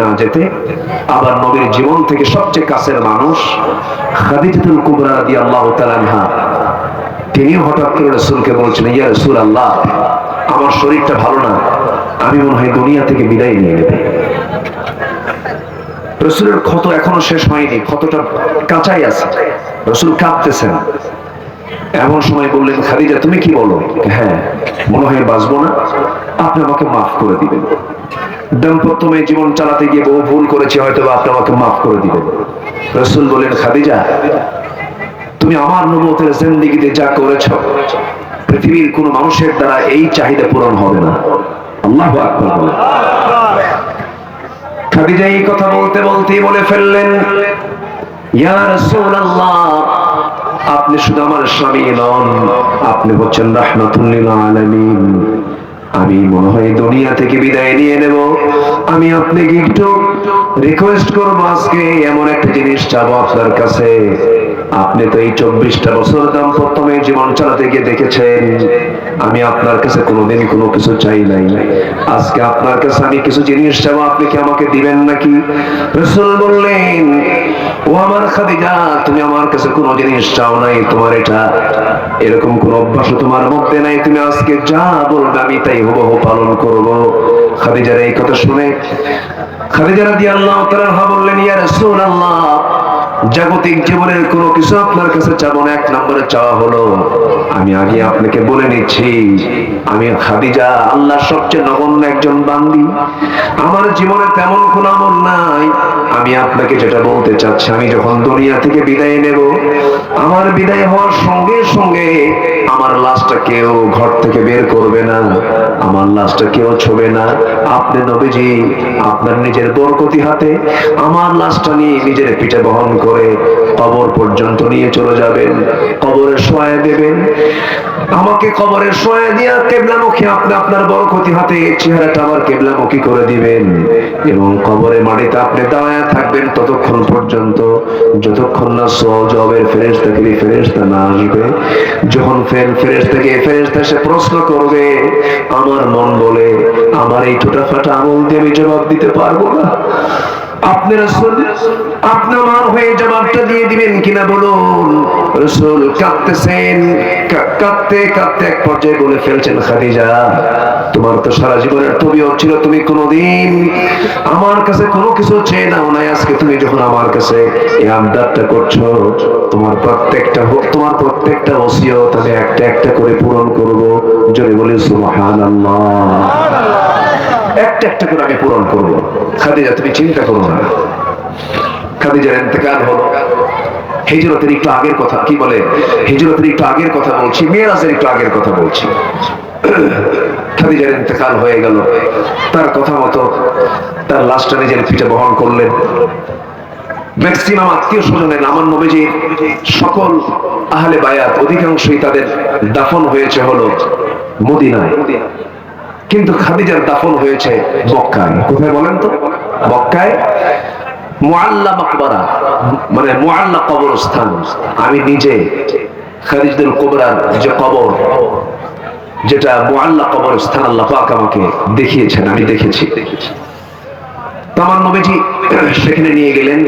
না যেতে, আবার নবীর জীবন থেকে সবচেয়ে কাছের মানুষ খাদিজাতুল কুবরা রাদিয়াল্লাহু তাআলা তিনিও হঠাৎ করে রসুলকে বলছিলেন ইয়া রসুল আল্লাহ আমার শরীরটা ভালো না, আমি মনে হয় দুনিয়া থেকে বিদায় নিয়ে নেবে। রসুলের ক্ষত এখনও শেষ হয়নি, ক্ষতটা কাঁচাই আছে। রসুল কাঁদতেছেন। এমন সময় বললেন, খাদিজা, তুমি কি বলো? হ্যাঁ মনে হয় বাঁচবো না, আপনি আমাকে মাফ করে দিবেন। দাম্পত্যময় জীবন চালাতে গিয়ে বহু ভুল করেছি হয়তো বা আপনি আমাকে মাফ করে দিবেন। রসুল বললেন খাদিজা, তুমি আমার নবতের জিন্দিগিতে যা করেছ, পৃথিবীর কোন মানুষের দ্বারা এই চাহিদা পূরণ হবে না। আল্লাহ খাদিজা এই কথা বলতে বলতেই বলে ফেললেন আপনি শুধু আমার স্বামী নন, আপনি হচ্ছেন রাহমাতুল্লিল আলামিন। আমি মনে হয় দুনিয়া থেকে বিদায় নিয়ে নেব। আমি আপনাকে একটু রিকোয়েস্ট করব আজকে এমন একটা জিনিস চাবো আপনার কাছে। আপনি তো এই চব্বিশটা বছর দাম্পত্যমে জীবন চালাতে গিয়ে দেখেছেন। আমি আপনার কাছে কোনোদিন কোনো কিছু চাই নাই। আজকে আপনার কাছে আমি কিছু জিনিস চাবো, আপনি কি আমাকে দিবেন নাকি? রসুল বললেন, ও আমার খাদিজা, তুমি আমার কাছে কোনো জিনিস চাও নাই, তোমার এটা এরকম কোন অভ্যাস তোমার মধ্যে নাই। তুমি আজকে যা বলবে আমি তাই হুবহু পালন করব। খাদিজার এই কথা শুনে খাদিজা রাদিয়াল্লাহু তাআলা বললেন, ইয়া রাসূলুল্লাহ জাগতিক জীবনের কোনো কিছু আপনার কাছে চাবো না, এক নম্বরে চাওয়া হলো, আমি আগে আপনাকে বলে নিচ্ছি আমি খাদিজা আল্লাহ সবচেয়ে নগণ্য একজন বান্দি। আমার জীবনে তেমন কোনো আমল নাই। আমি আপনাকে যেটা বলতে চাচ্ছি, আমি যখন দুনিয়া থেকে বিদায় নেব, আমার বিদায় হওয়ার সঙ্গে সঙ্গে আমার লাশটা কেউ ঘর থেকে বের করবে না, আমার লাশটা কেউ ছবে না। আপনি নবীজি, আপনার নিজের বরকতি হাতে আমার লাশটা নিয়ে নিজের পিঠে বহন করে কবর পর্যন্ত নিয়ে চলে যাবেন, কবরে শোয়া দেবেন। আমাকে কবরের শোয়া দিয়া কেবলামুখী আপনি আপনার বরকতি হাতে চেহারাটা আমার কেবলামুখী করে দিবেন। এবং কবরে মাটিতে আপনি দাঁড়ায় থাকবেন ততক্ষণ পর্যন্ত, যতক্ষণ না সজবের ফেরেশতা থেকে ফেরেশতা না আসবে। যখন ফের ফেরেশতা গিয়ে ফেরেশতা সে প্রশ্ন করবে, আমার মন বলে, আমার এই ছোটা ফাটা আমল দিয়ে আমি জবাব দিতে পারব না? আপনি রসুল, আপনি আমার হয়ে জবাবটা দিয়ে দিবেন কিনা বলুন। রসুল কাঁদতেছেন কাঁদতে কাঁদতে এক পর্যায়ে বলে ফেলছেন, খাদিজা, তোমার তো সারা জীবনের ছিল, তুমি কোনোদিন আমার কাছে কোনো কিছু চেয়ে নাও নাই। আজকে তুমি যখন আমার কাছে এই আবদারটা করছ, তোমার প্রত্যেকটা হোক তোমার প্রত্যেকটা ওসিয়ত আমি একটা একটা করে পূরণ করব। জোরে বলি, সুবহানাল্লাহ। একটা একটা করে আমি পূরণ করব। খাদিজা, তুমি চিন্তা করো না। খাদিজার ইন্তেকাল হলো। হিজরতের একটু আগের কথা, কি বলে? হিজরতের একটু আগের কথা বলছি মেয়েরাজের একটু আগের কথা বলছি। খাদিজার ইন্তেকাল হয়ে গেল। তার কথা মতো তার লাশটা নিজের পিঠে বহন করলেন। ম্যাক্সিমাম আত্মীয় স্বজনের, আমার নবীজির সকল আহলে বায়াত অধিকাংশই তাদের দাফন হয়েছে হলো মদিনায়। কিন্তু খাদিজার দাফন হয়েছে মক্কায়। কোথায় বলেন তো? মক্কায়? মুআল্লা মাকবারা মানে মুআল্লা কবরস্থান। আমি নিজে খাদিজুল কুবরার যে কবর, যেটা মোয়াল্লা কবরস্থান আল্লাহ পাক আমাকে দেখিয়েছেন, আমি দেখেছি। তো আমার নবীজি সেখানে নিয়ে গেলেন।